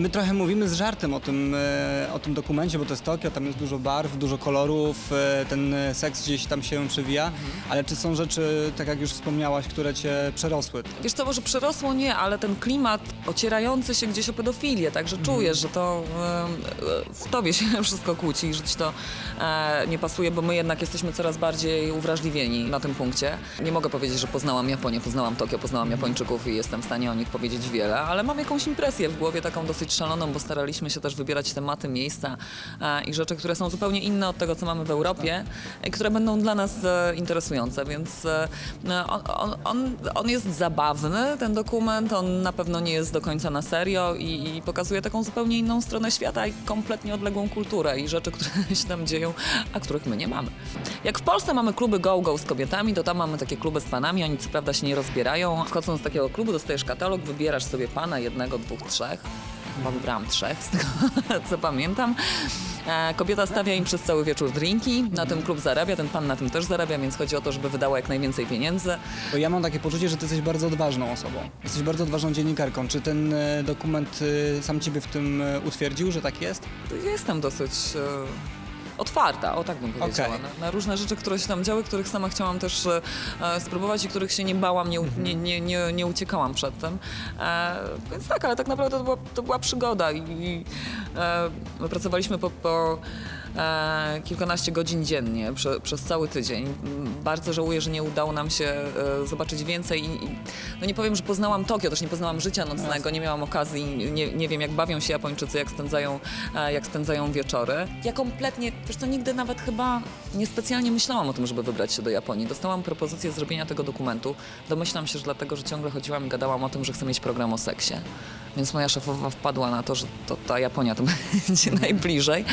My trochę mówimy z żartem o tym, e, o tym dokumencie, bo to jest Tokio, tam jest dużo barw, dużo kolorów, e, ten e, seks gdzieś tam się przewija, ale czy są rzeczy, tak jak już wspomniałaś, które cię przerosły? Wiesz co, może przerosło nie, ale ten klimat ocierający się gdzieś o pedofilię, także czujesz, że to w tobie się wszystko kłóci i że ci to nie pasuje, bo my jednak jesteśmy coraz bardziej uwrażliwieni na tym punkcie. Nie mogę powiedzieć, że poznałam Japonię, poznałam Tokio, poznałam Japończyków i jestem w stanie o nich powiedzieć wiele, ale mam jakąś impresję w głowie taką dosyć szaloną, bo staraliśmy się też wybierać tematy, miejsca e, i rzeczy, które są zupełnie inne od tego, co mamy w Europie i które będą dla nas e, interesujące, więc e, on, on, on, on jest zabawny, ten dokument, on na pewno nie jest do końca na serio i, i pokazuje taką zupełnie inną stronę świata i kompletnie odległą kulturę i rzeczy, które się tam dzieją, a których my nie mamy. Jak w Polsce mamy kluby go-go z kobietami, to tam mamy takie kluby z panami, oni co prawda się nie rozbierają. Wchodząc do takiego klubu dostajesz katalog, wybierasz sobie pana jednego, dwóch, trzech. Chyba wybrałam trzech, z tego co pamiętam. E, Kobieta stawia im przez cały wieczór drinki, na tym klub zarabia, ten pan na tym też zarabia, więc chodzi o to, żeby wydała jak najwięcej pieniędzy. Bo ja mam takie poczucie, że ty jesteś bardzo odważną osobą. Jesteś bardzo odważną dziennikarką. Czy ten e, dokument e, sam ciebie w tym e, utwierdził, że tak jest? Jestem dosyć e, otwarta, o tak bym powiedziała, Okej. na, na różne rzeczy, które się tam działy, których sama chciałam też e, e, spróbować i których się nie bałam, nie, u- nie, nie, nie, nie uciekałam przed tym. E, więc tak, ale tak naprawdę to była, to była przygoda i, i e, my pracowaliśmy po, po kilkanaście godzin dziennie prze, przez cały tydzień. Bardzo żałuję, że nie udało nam się e, zobaczyć więcej i, no nie powiem, że poznałam Tokio, też nie poznałam życia nocnego, nie miałam okazji, nie, nie wiem jak bawią się Japończycy, jak spędzają, e, jak spędzają wieczory. Ja kompletnie, wiesz co, nigdy nawet chyba niespecjalnie myślałam o tym, żeby wybrać się do Japonii. Dostałam propozycję zrobienia tego dokumentu. Domyślam się, że dlatego, że ciągle chodziłam i gadałam o tym, że chcę mieć program o seksie. Więc moja szefowa wpadła na to, że to ta Japonia to będzie najbliżej.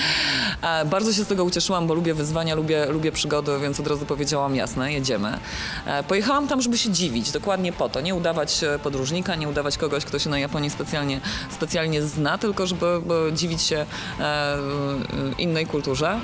Bardzo się z tego ucieszyłam, bo lubię wyzwania, lubię, lubię przygody, więc od razu powiedziałam jasne, jedziemy. E, Pojechałam tam, żeby się dziwić, dokładnie po to. Nie udawać e, podróżnika, nie udawać kogoś, kto się na Japonii specjalnie, specjalnie zna, tylko żeby dziwić się e, innej kulturze.